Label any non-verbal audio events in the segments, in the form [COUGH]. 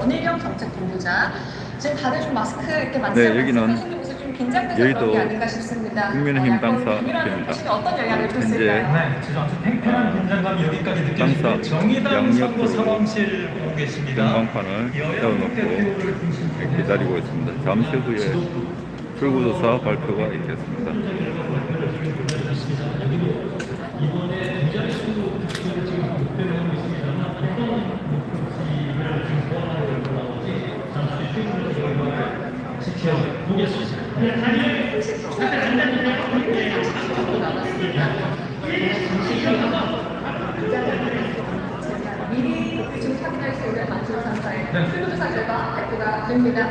원희경 정책 본부장 지금 다들 좀 마스크 이렇게 만지고 네, 여기는 하시는 모습 좀 긴장돼서 여의도 아닌가 싶습니다. 국민의힘 어, 당사 약간 국민의힘 입니다. 당사에 어떤 영향을 현재 줬을까요? 네, 지금 아주 팽팽한 긴장감이 여기까지 느껴지는데 당사 정의당 양옆으로 선거 상황실 보고 계십니다. 전광판을 세워놓고 기다리고 있습니다. 잠시 후에 출구조사 발표가 있겠습니다. 미리 지금 확인할 수 있는 만지고 상사의 출구조사 결과 발표가 됩니다.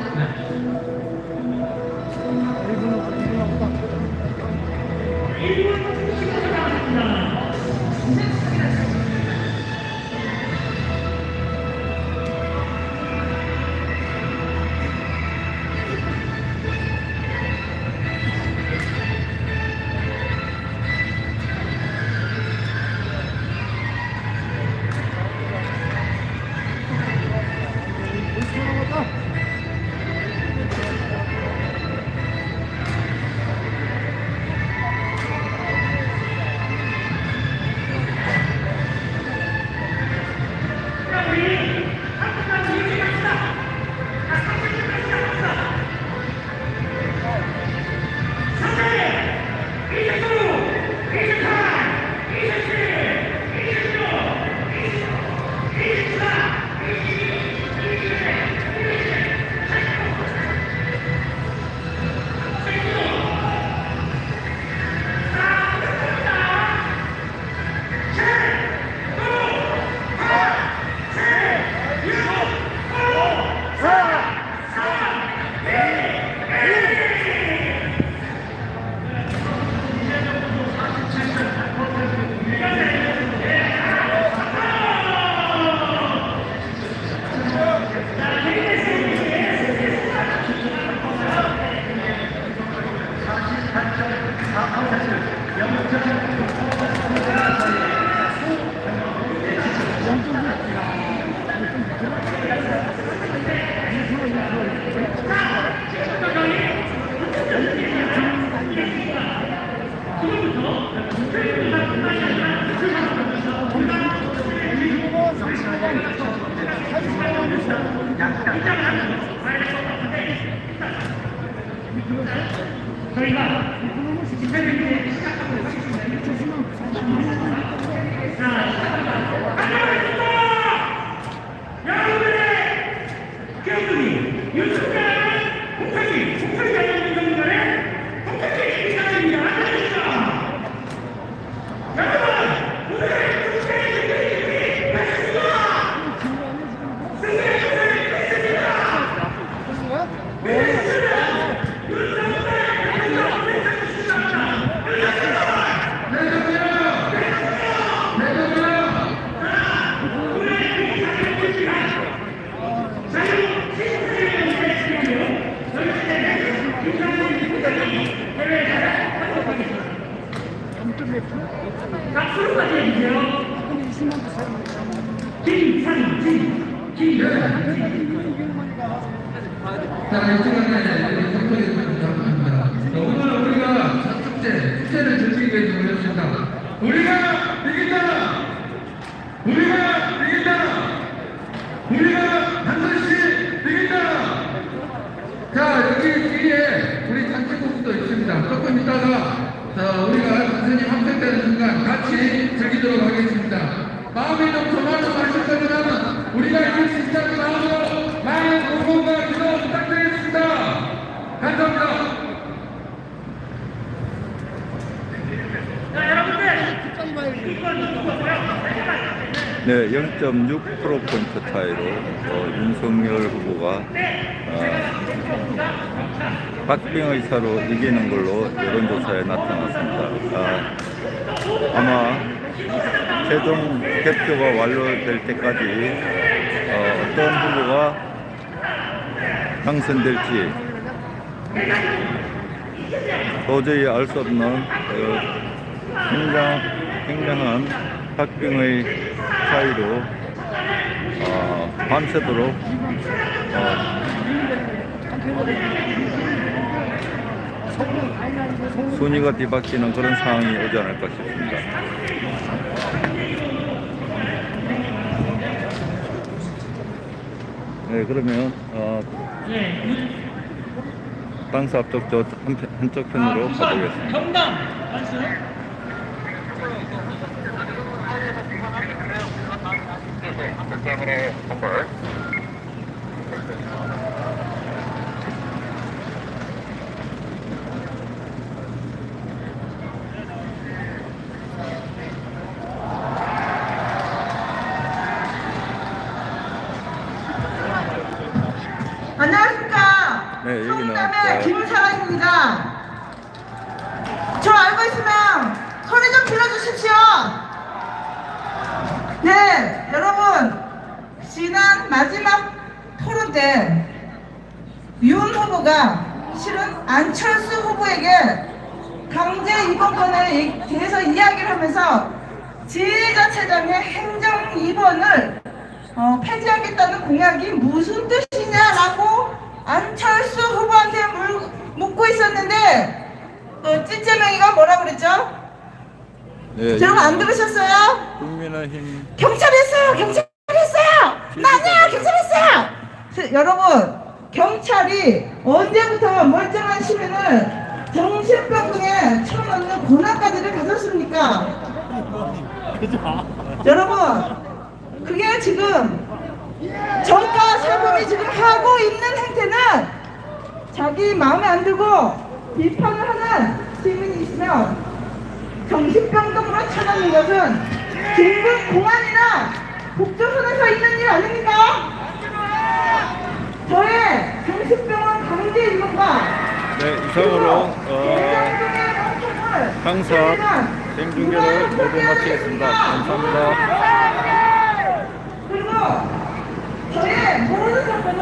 자, 이 시간에 우리 성토리 부탁합니다. 오늘 우리가 축제, 축제를 즐기기 위해서 모였습니다. 우리가 이긴다! 우리가 이긴다! 우리가 반드시 이긴다! 자, 여기 뒤에 우리 단체국도 있습니다. 조금 있다가 자, 우리가 단순히 합격되는 순간 같이 즐기도록 하겠습니다. 마음이 좀 조마조마하실 거면 우리가 이길 수 있다는 마음으로 많은 응원과 기도 부탁드리겠습니다. 감사합니다. 네, 0.6%포인트 차이로 어, 윤석열 후보가 어, 박빙의 차로 이기는 걸로 여론조사에 나타났습니다. 아, 아마 최종 개표가 완료될 때까지 어, 어떤 후보가 당선될지 도저히 알 수 없는 어, 굉장, 굉장한 박빙의 차이로 어, 밤새도록 어, 순위가 뒤바뀌는 그런 상황이 오지 않을까 싶습니다. 네, 그러면 어, 땅사 앞쪽 저 한편, 한쪽 편으로 가보겠습니다. 경남 한 안녕하십니까. 네, 여기는 성남의 저- 김사랑입니다. 저 알고 있으면 소리 좀 질러주십시오. 네, 여러분. 지난 마지막 토론 때 윤 후보가 실은 안철수 후보에게 강제 입원권에 대해서 이야기를 하면서 지휘자체장의 행정 입원을 어, 폐지하겠다는 공약이 무슨 뜻이냐라고 안철수 후보한테 물, 묻고 있었는데 또 찌찌맹이가 뭐라 그랬죠? 네, 여러분 안 들으셨어요? 국민의힘 경찰 했어요! 경찰 했어요! 나냐 경찰 했어요! 자, 여러분 경찰이 언제부터 멀쩡한 시민을 정신병동에 쳐넣는 고난까지를 가졌습니까? [LAUGHS] 여러분 그게 지금 정가 사범이 지금 하고 있는 행태는 자기 마음에 안 들고 비판을 하는 시민이 있으면 정신병동으로 쳐넣는 것은 긴급 공안이나 국조선에서 있는 일 아닙니까? 저의 정신병원 강제 입원과 네, 이상으로 어, 항사 생중계를 모두 마치겠습니다. 감사합니다. それ、ゴールドサンプルの。